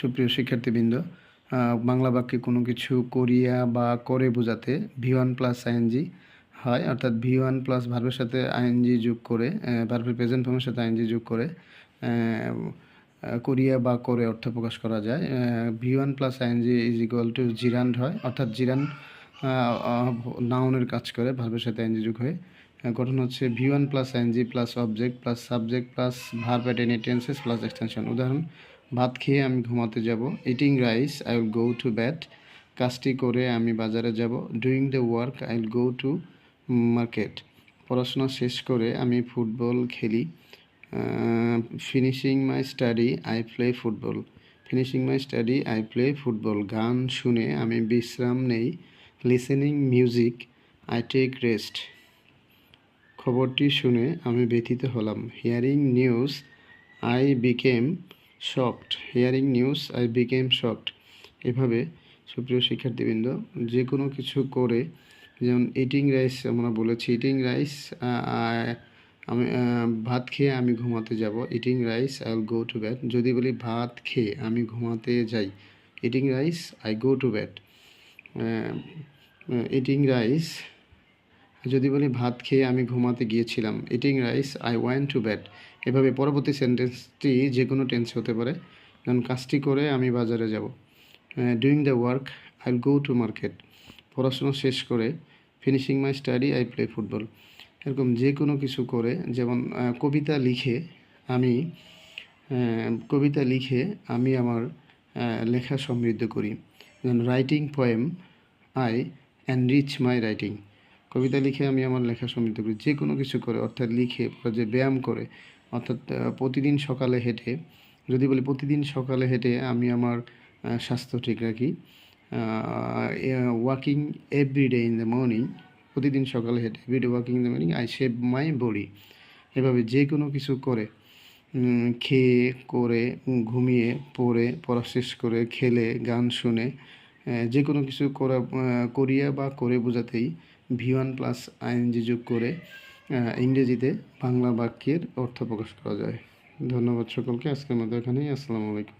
সুপ্রিয় শিক্ষার্থীবৃন্দ বাংলা বাক্যে কোনো কিছু করিয়া বা করে বোঝাতে ভি ওয়ান প্লাস আইএনজি হয়, অর্থাৎ ভি ওয়ান প্লাস ভার্বের সাথে আইএনজি যোগ করে ভার্বের প্রেজেন্ট ফর্মের সাথে আইএনজি যোগ করে করিয়া বা করে অর্থ প্রকাশ করা যায়। V one plus ING is equal to gerund হয়, অর্থাৎ জিরান নাউনের কাজ করে ভার্বের সাথে আইএনজি যোগ হয়ে। গঠন হচ্ছে V one plus ING plus object plus subject plus verb at any tenses plus extension উদাহরণ ভাত খেয়ে আমি ঘুমাতে যাব। Eating rice I will go to bed কাজটি করে আমি বাজারে যাব। Doing the work I will go to market পড়াশোনা শেষ করে আমি ফুটবল খেলি। Finishing my study I play football finishing my study I play football গান শুনে আমি বিশ্রাম নেই। Listening music I take rest খবরটি শুনে আমি ব্যথিত হলাম। Hearing news I became shocked hearing news I became shocked এভাবে সুপ্রিয় শিক্ষার্থীবৃন্দ যে কোনো কিছু করে, যেমন ইটিং রাইস আমরা বলেছি ইটিং রাইস আমি ভাত খেয়ে আমি ঘুমাতে যাব। Eating rice I will go to bed যদি বলি ভাত খেয়ে আমি ঘুমাতে যাই eating rice I go to bed eating rice যদি বলি ভাত খেয়ে আমি ঘুমাতে গিয়েছিলাম eating rice I went to bed এভাবে পরবর্তী সেন্টেন্সটি যে কোনো টেন্স হতে পারে। যেমন কাজটি করে আমি বাজারে যাব। Doing the work I go to market পড়াশোনা শেষ করে finishing my study I play football এরকম যে কোনো কিছু করে, যেমন কবিতা লিখে আমি কবিতা লিখে আমি আমার লেখা সমৃদ্ধ করি। যেমন writing poem I enrich my writing কবিতা লিখে আমি আমার লেখা সমৃদ্ধ করি। যে কোনো কিছু করে, অর্থাৎ লিখে যে ব্যায়াম করে, অর্থাৎ প্রতিদিন সকালে হেঁটে, যদি বলি প্রতিদিন সকালে হেঁটে আমি আমার স্বাস্থ্য ঠিক রাখি walking every day in the morning প্রতিদিন সকালে হেঁটে every day walking in the morning I save my body এভাবে যে কোনো কিছু করে খেয়ে, করে, ঘুমিয়ে, পড়ে, পড়া শেষ করে, খেলে, গান শুনে যে কোনো কিছু করা করিয়া বা করে বোঝাতেই ভি ওয়ান প্লাস আইএনজি যোগ করে ইংরেজিতে বাংলা বাক্যের অর্থ প্রকাশ করা যায়। ধন্যবাদ সকলকে। আজকের মতো এখানেই। আসসালামু আলাইকুম।